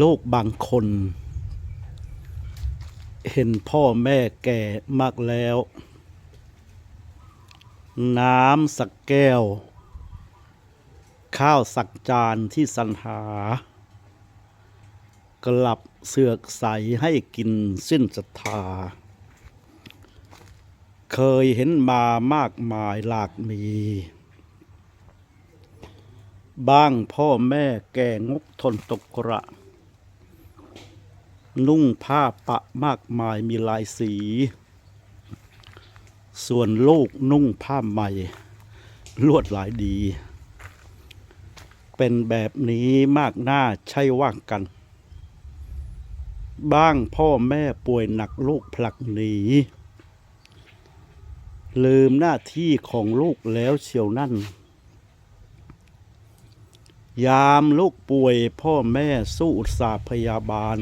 ลูกบางคน เห็นพ่อแม่แก่มากแล้ว น้ำสักแก้ว ข้าวสักจานที่สรรหา กลับเสือกใสให้กินสิ้นศรัทธา เคยเห็นมามากมายหลากมี บ้างพ่อแม่แก่งกทนตกกระ นุ่งผ้าปะมากมายมีลายสี ส่วนลูกนุ่งผ้าใหม่ ลวดลายดี เป็นแบบนี้มากหน้าใช่ว่างกัน บ้างพ่อแม่ป่วยหนักลูกผลักหนีลืมหน้าที่ของลูกแล้วเชียวนั่น ยามลูกป่วยพ่อแม่สู้อุตสาหพยาบาล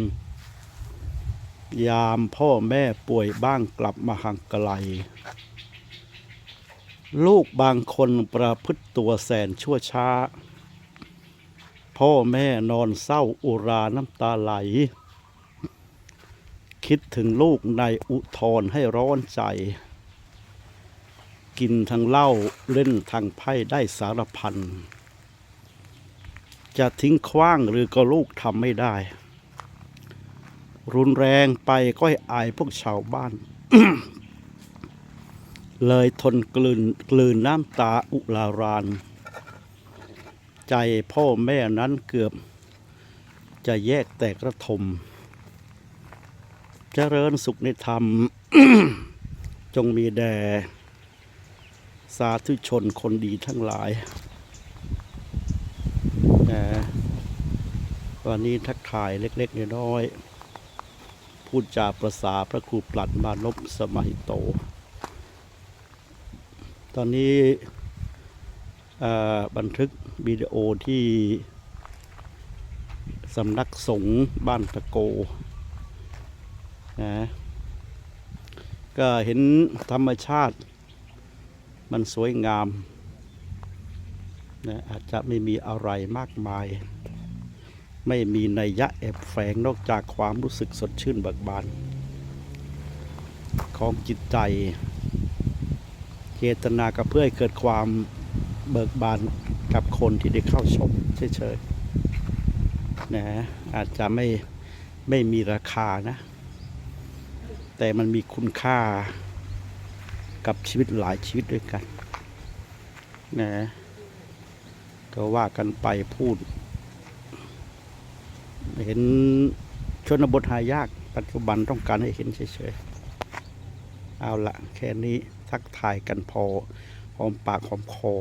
ยามพ่อแม่ป่วยบ้างกลับมาห่างไกล ลูกบางคนประพฤติตัวแสนชั่วช้า พ่อแม่นอนเศร้าอุราน้ำตาไหล คิดถึงลูกในอุทธรให้ร้อนใจ กินทั้งเหล้าเล่นทางไพ่ได้สารพัน จะทิ้งขว้างหรือก็ลูกทำไม่ได้ รุนแรงไปก็ให้อายพวกชาวบ้าน เลยทนกลืนกลืนน้ำตาอุลาราน ใจพ่อแม่นั้นเกือบ จะแยกแตกระทมเจริญสุขในธรรม จงมีแด่สาธุชนคนดีทั้งหลายนะวันนี้ทักทายเล็ก ๆ น้อยๆ พูดจาประสาพระครูปลัดมานพสมัยโต ตอนนี้บันทึกวิดีโอที่สำนักสงฆ์บ้านตะโกนะก็เห็นธรรมชาติมันสวยงามนะอาจจะไม่มีอะไรมากมาย ไม่มีนัยยะแอบแฝงนอกจากความรู้สึกสดชื่นเบิกบาน ของจิตใจ เจตนาก็เพื่อให้เกิดความเบิกบานกับคนที่ได้เข้าชมเฉยๆนะอาจจะไม่ไม่มีราคานะ แต่มันมีคุณค่ากับชีวิตหลายชีวิตด้วยกันนะก็ว่ากันไปพูด เห็นชนบทหายาก ปัจจุบันต้องการให้เห็นเฉยๆ เอาละแค่นี้ทักทายกันพอ หอมปากหอมคอ